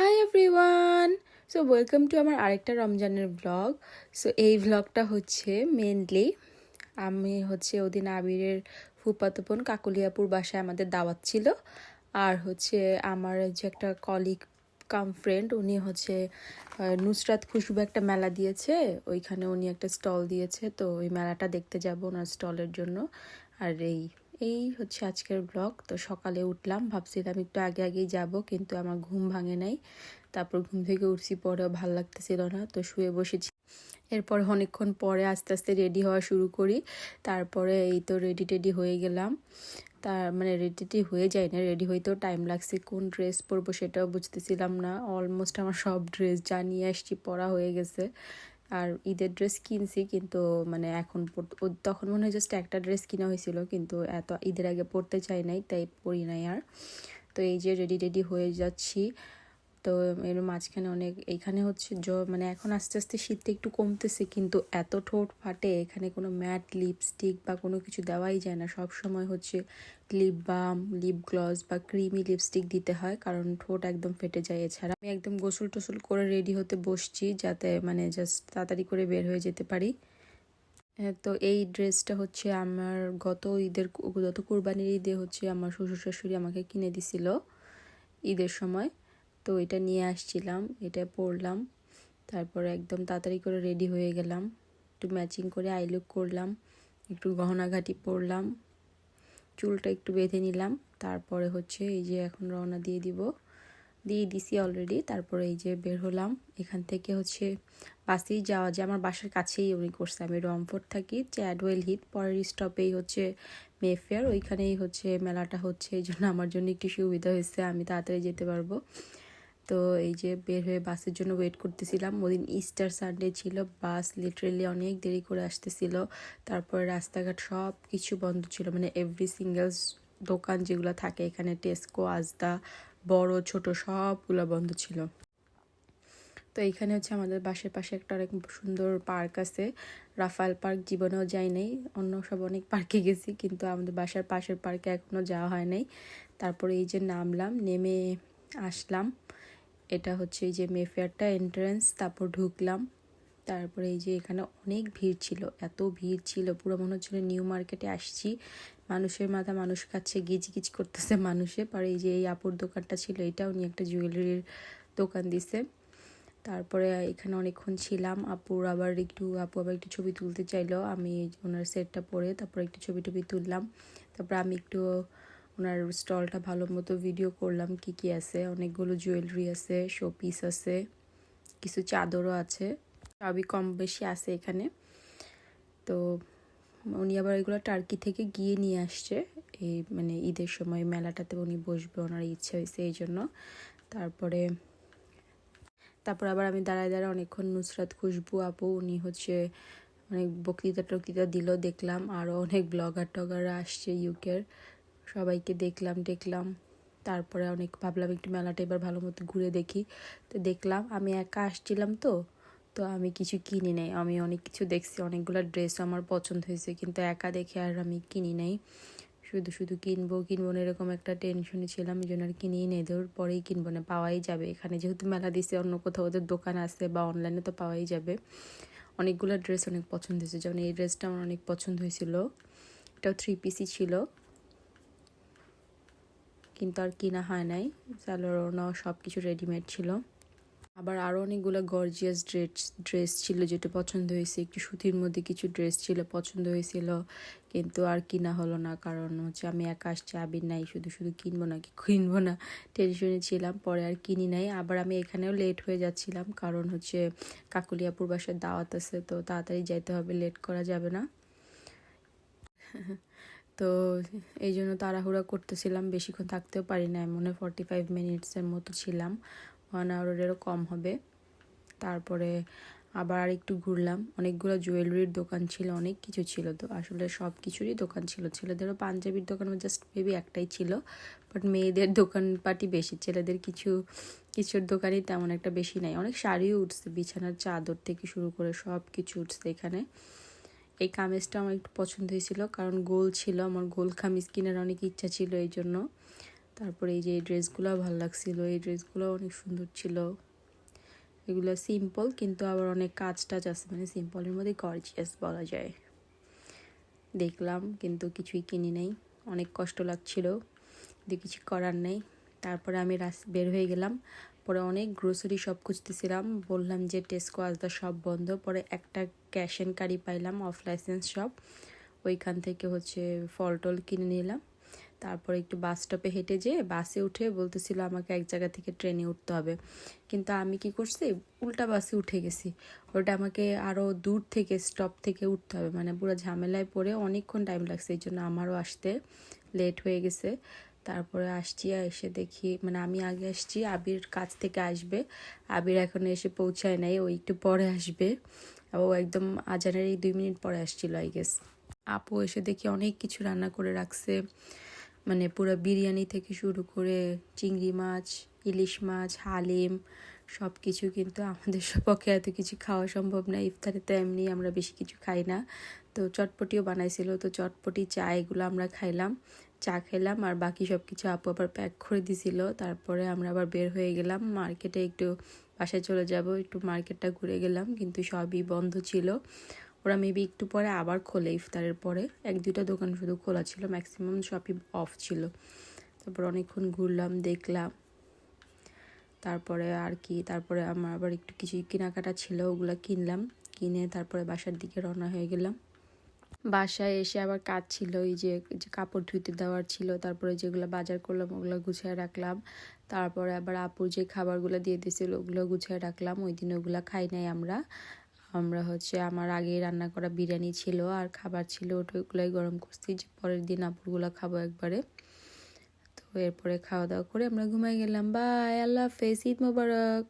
Hi everyone so welcome to আমার আরেকটা রমজানের ব্লগ সো এই ব্লগটা হচ্ছে মেনলি আমি হচ্ছে ওদিন আবিরের ফুপাতো কাকলিয়াপুর বাসায় আমাদের দাওয়াত ছিল। আর হচ্ছে আমার যে একটা কলিগ কাম ফ্রেন্ড উনি হচ্ছে নুসরাত খুশবু একটা মেলা দিয়েছে। ওইখানে উনি একটা স্টল দিয়েছে। তো ওই মেলাটা দেখতে যাব ওনার স্টলের জন্য। আর এই এই হচ্ছে আজকের ব্লগ তো সকালে উঠলাম, ভাবছিলাম একটু আগে আগেই যাব, কিন্তু আমার ঘুম ভাঙে নাই। তারপর ঘুম থেকে উঠছি, পরেও ভালো লাগতেছিল না, তো শুয়ে বসেছি। এরপর অনেকক্ষণ পরে আস্তে আস্তে রেডি হওয়া শুরু করি। তারপরে এই তো রেডি টেডি হয়ে গেলাম। তার মানে রেডি হয়ে যায় না রেডি হইতেও টাইম লাগছে, কোন ড্রেস পরবো সেটাও বুঝতেছিলাম না। অলমোস্ট আমার সব ড্রেস যা নিয়ে আসছি, পরা হয়ে গেছে। আর ঈদের ড্রেস কিনছি কিন্তু মানে এখন তখন মনে হয় জাস্ট একটা ড্রেস কিনা হয়েছিল, কিন্তু এত ঈদের আগে পড়তে চাই নাই, তাই পড়ি নাই আর। তো এই যে রেডি রেডি হয়ে যাচ্ছি। তো এর মাঝখানে অনেক, এখানে হচ্ছে জ মানে এখন আস্তে আস্তে শীতটা একটু কমতেছে, কিন্তু এত ঠোঁট ফাটে, এখানে কোনো ম্যাট লিপস্টিক বা কোনো কিছু দেওয়াই যায় না। সব সময় হচ্ছে লিপ বাম লিপ গ্লস বা ক্রিমি লিপস্টিক দিতে হয়, কারণ ঠোঁট একদম ফেটে যায়। এছাড়া আমি একদম গোসল টোসল করে রেডি হতে বসছি, যাতে মানে জাস্ট তাড়াতাড়ি করে বের হয়ে যেতে পারি। তো এই ড্রেসটা হচ্ছে আমার গত ঈদের গত কোরবানির ঈদে হচ্ছে আমার শ্বশুর শাশুড়ি আমাকে কিনে দিছিল ঈদের সময়। তো এটা নিয়ে আসছিলাম, এটা পরলাম, তারপরে একদম তাড়াতাড়ি করে রেডি হয়ে গেলাম, একটু ম্যাচিং করে আই লুক করলাম, একটু গহনাঘাটি পরলাম, চুলটা একটু বেঁধে নিলাম, তারপরে হচ্ছে এই যে এখন রওনা দিয়ে দিব, দিয়ে দিছি অলরেডি তারপরে এই যে বের হলাম, এখান থেকে হচ্ছে বাসেই যাওয়া যায়, আমার বাসার কাছেই উনি করছে, আমি রংপুর থাকি চ্যাডওয়েল হিট পরের স্টপেই হচ্ছে মেফেয়ার ওইখানেই হচ্ছে মেলাটা হচ্ছে, এই জন্য আমার জন্য একটু সুবিধা হয়েছে, আমি তাড়াতাড়ি যেতে পারব। তো এই যে বের হয়ে বাসের জন্য ওয়েট করতেছিলাম। ওদিন ইস্টার সানডে ছিল বাস লিটারেলি অনেক দেরি করে আসতেছিল। তারপরে রাস্তাঘাট সব কিছু বন্ধ ছিল মানে এভরি সিঙ্গেল দোকান যেগুলো থাকে এখানে টেস্কো আজদা বড়, ছোট সবগুলো বন্ধ ছিল। তো এইখানে হচ্ছে আমাদের বাসের পাশে একটা অনেক সুন্দর পার্ক আছে। রাফাল পার্ক, জীবনেও যাই নাই, অন্য সব অনেক পার্কে গেছি, কিন্তু আমাদের বাসার পাশের পার্কে এখনও যাওয়া হয় নাই। তারপরে এই যে নামলাম, নেমে আসলাম। এটা হচ্ছে এই যে মেফেয়ারটা এন্ট্রান্স তারপর ঢুকলাম। তারপরে এই যে এখানে অনেক ভিড় ছিল, এত ভিড় ছিল, পুরো মনে হচ্ছিল নিউ মার্কেটে আসছি। মানুষের মাথা মানুষ কাছে গিজ গিজ করতেছে মানুষে। পরে এই যে এই আপুর দোকানটা ছিল এটা উনি একটা জুয়েলারির দোকান দিছে। তারপরে এখানে অনেকক্ষণ ছিলাম, আপুর আবার একটু, আপু আবার একটু ছবি তুলতে চাইলো। আমি ওনার সেটটা পরে তারপর একটু ছবি টবি তুললাম। তারপর আমি একটু ওনার স্টলটা ভালো মতো ভিডিও করলাম, কি কি আছে, অনেকগুলো জুয়েলারি আছে শো পিস আছে, কিছু চাদরও আছে, সবই কম বেশি আছে এখানে। তো উনি আবার এগুলো টার্কি থেকে গিয়ে নিয়ে আসছে, এই মানে ঈদের সময় মেলাটাতে উনি বসবে ওনার ইচ্ছে হয়েছে এই জন্য। তারপরে, তারপর আবার আমি দাঁড়ায় দাঁড়ায় অনেকক্ষণ নুসরাত খুশবু আপু, উনি হচ্ছে অনেক বক্তৃতা টক্তৃতা দিল, দেখলাম আরও অনেক ব্লগার টগাররা আসছে ইউকের সবাইকে দেখলাম দেখলাম। তারপরে অনেক ভাবলাম একটু মেলাটা এবার ভালো মতো ঘুরে দেখি। তো দেখলাম আমি একা আসছিলাম তো তো আমি কিছু কিনি নাই। আমি অনেক কিছু দেখছি, অনেকগুলো ড্রেস আমার পছন্দ হয়েছে, কিন্তু একা দেখে আর আমি কিনি নাই। শুধু শুধু কিনবো কিনবো না এরকম একটা টেনশনে ছিলাম, এই জন্য আর কিনিই নেই। ধর, পরেই কিনবো না, পাওয়াই যাবে। এখানে যেহেতু মেলা দিছে, অন্য কোথাও ওদের দোকান আছে বা অনলাইনে তো পাওয়াই যাবে। অনেকগুলো ড্রেস অনেক পছন্দ হয়েছে। যেমন এই ড্রেসটা আমার অনেক পছন্দ হয়েছিল। এটাও থ্রি পিসই ছিল। কিন্তু আর কিনা হয় নাই। সালোয়ারও সব কিছু রেডিমেড ছিল। আবার আরও অনেকগুলো গর্জিয়াস ড্রেস ড্রেস ছিল যেটা পছন্দ হয়েছে। একটু সুতির মধ্যে কিছু ড্রেস ছিল, পছন্দ হয়েছিল। কিন্তু আর কিনা হলো না, কারণ হচ্ছে আমি একা আসছি, আবির নাই, শুধু শুধু কিনবো না কি কিনবো না টেনশনে ছিলাম, পরে আর কিনি নাই। আবার আমি এখানেও লেট হয়ে যাচ্ছিলাম, কারণ হচ্ছে কাকুলিয়াপুর বাসার দাওয়াত আছে, তো তাড়াতাড়ি যাইতে হবে লেট করা যাবে না। তো এই জন্য তাড়াহুড়া করতেছিলাম, বেশিক্ষণ থাকতেও পারি না মনে ফর্টি ফাইভ মিনিটসের মতো ছিলাম। ওয়ান আওয়ারেরও কম হবে। তারপরে আবার আর একটু ঘুরলাম। অনেকগুলো জুয়েলারির দোকান ছিল, অনেক কিছু ছিল তো। আসলে সব কিছুরই দোকান ছিল। ছেলেদেরও পাঞ্জাবির দোকান জাস্ট মেবি একটাই ছিল বাট মেয়েদের দোকানপাটি বেশি। ছেলেদের কিছু, কিছুর দোকানই তেমন একটা বেশি নাই। অনেক শাড়িও উঠছে, বিছানার চাদর থেকে শুরু করে সব কিছু উঠছে এখানে। এই কামিজটা আমার একটু পছন্দ হয়েছিল, কারণ গোল ছিল আমার, গোল কামিজ কেনার অনেক ইচ্ছা ছিল এই জন্য। তারপরে এই যে এই ড্রেসগুলো ভালো লাগছিল, এই ড্রেসগুলো অনেক সুন্দর ছিল। এগুলো সিম্পল কিন্তু আবার অনেক কাজ টাজ আছে মানে সিম্পলের মধ্যে গর্জিয়াস বলা যায়। দেখলাম, কিন্তু কিছুই কিনি নাই। অনেক কষ্ট লাগছিল কিছু করার নেই। তারপরে আমি রাস বের হয়ে গেলাম। পরে অনেক গ্রোসারি সব খুঁজতেছিলাম। বললাম যে টেস্কো আজদা সব বন্ধ। পরে একটা ক্যাশ অ্যান্ড কারি পাইলাম অফ লাইসেন্স সব ওইখান থেকে হচ্ছে ফল টল কিনে নিলাম। তারপরে একটু বাস স্টপে হেঁটে যেয়ে বাসে উঠে বলতেছিল, আমাকে এক জায়গা থেকে ট্রেনে উঠতে হবে। কিন্তু আমি কি করছি, উল্টা বাসে উঠে গেছি। ওটা আমাকে আরও দূর থেকে স্টপ থেকে উঠতে হবে। মানে পুরো ঝামেলায় পড়ে অনেকক্ষণ টাইম লাগছে, এই জন্য আমারও আসতে লেট হয়ে গেছে। তারপরে আসছি এসে দেখি মানে আমি আগে আসছি, আবির কাছ থেকে আসবে। আবির এখন এসে পৌঁছায় নাই, ও একটু পরে আসবে। ও একদম আজানের এই দুই মিনিট পরে আসছিল আই গেস আপু এসে দেখি অনেক কিছু রান্না করে রাখছে। মানে পুরো বিরিয়ানি থেকে শুরু করে চিংড়ি মাছ, ইলিশ মাছ, হালিম সব কিছু কিন্তু আমাদের পক্ষে এত কিছু খাওয়া সম্ভব না। ইফতারে তো এমনি আমরা বেশি কিছু খাই না। তো চটপটিও বানাইছিল। তো চটপটি, চা এগুলো আমরা খাইলাম। চা খেলাম আর বাকি সব কিছু আপু আবার প্যাক করে দিছিল। তারপরে আমরা আবার বের হয়ে গেলাম। মার্কেটে একটু বাসায় চলে যাব। একটু মার্কেটটা ঘুরে গেলাম। কিন্তু সবই বন্ধ ছিল। ওরা মেবি একটু পরে আবার খোলে ইফতারের পরে। এক দুইটা দোকান শুধু খোলা ছিল। ম্যাক্সিমাম সবই অফ ছিল। তারপর অনেকক্ষণ ঘুরলাম, দেখলাম। তারপরে আর কি। তারপরে আমার আবার একটু কিছু কেনাকাটা ছিল। ওগুলো কিনলাম। কিনে তারপরে বাসার দিকে রওনা হয়ে গেলাম। বাসায় এসে আবার কাজ ছিল এই যে কাপড় ধুইতে দেওয়ার ছিল, তারপরে যেগুলো বাজার করলাম ওগুলো গুছিয়ে রাখলাম। তারপরে আবার আপুর যে খাবারগুলো দিয়ে দিয়েছিল ওগুলো গুছিয়ে রাখলাম, ওই দিন ওগুলো খাই নাই আমরা। আমরা হচ্ছে আমার আগে রান্না করা বিরিয়ানি ছিল আর খাবার ছিল ওগুলোই গরম করছি, যে পরের দিন আপুরগুলো খাব একবারে। তো এরপরে খাওয়া দাওয়া করে আমরা ঘুমাই গেলাম। বাই, আল্লাহ হাফেজ, ঈদ মোবারক।